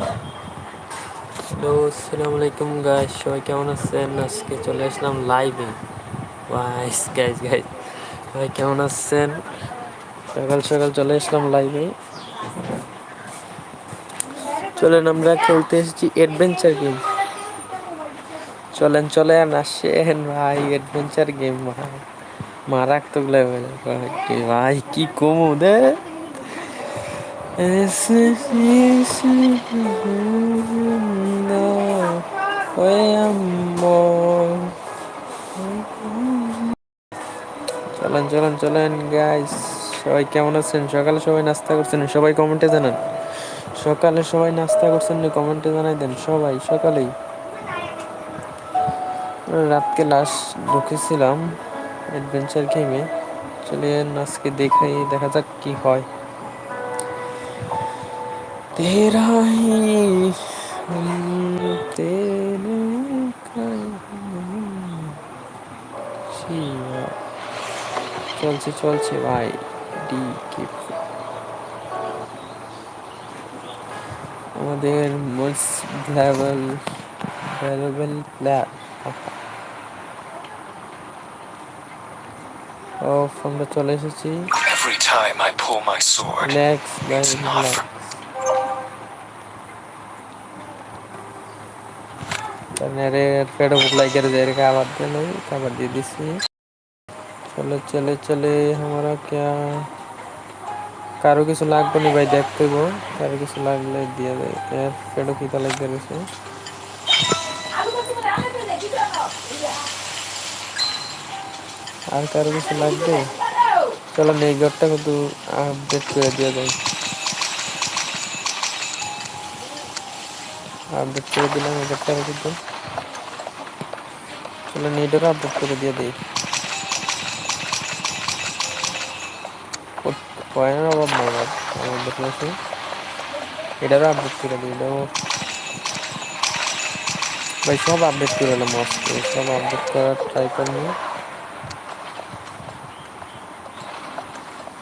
Hello আসসালামু আলাইকুম guys সবাই কেমন আছেন? আজকে চলে আসলাম লাইভে গাইস গাইস কেমন আছেন? সকাল সকাল চলে আসলাম লাইভে চলেন, আমরা খেলতে এসেছি অ্যাডভেঞ্চার গেম চলেন চলেন, আসেন, ভাই অ্যাডভেঞ্চার গেম ভাই। মারাত্মক লেভেল ভাই, কি কমু, দে। চলেন চলেন চলেন গাইস সবাই কেমন আছেন? সকালে সবাই নাস্তা করছেন? সবাই কমেন্টে জানান। সকালে সবাই নাস্তা করছেন কমেন্টে জানাই দেন সবাই, সকালেই। রাতকে লাশ ঢুকেছিলাম অ্যাডভেঞ্চার গেমে চলে আজকে দেখাই, দেখা যাক কি হয়। तेरा ही तेरे চলছে চলছে ভাই ডি কি আমাদের মোস্ট ভ্যালুয়েবল ভ্যালুয়েবল প্লেয়ার ও আমরা চলে এসেছি Every time I pull my sword, next it's not for দিয়ে দিছি। চলে চলে চলে, আমরা ক্যা, কারও কিছু লাগবে না ভাই দেখতে গো, কারও কিছু লাগলে দিয়ে দেয় এর পেটও খিদা লাগিয়ে গেছে আর কারও কিছু লাগবে? চলো এই ঘরটা কিন্তু আপডেট করে দিয়ে দেয় আপডেট করে দিলাম, এই ঘরটা কিন্তু চলো নেটওয়ার্ক আপডেট করে দিয়ে দিই। কয়েনের অভাব নাই আমার কাছে এটারও আপডেট করে দিই, এটাও ভাই, সব আপডেট করে এলাম আজকে, সব আপডেট করার ট্রাই করব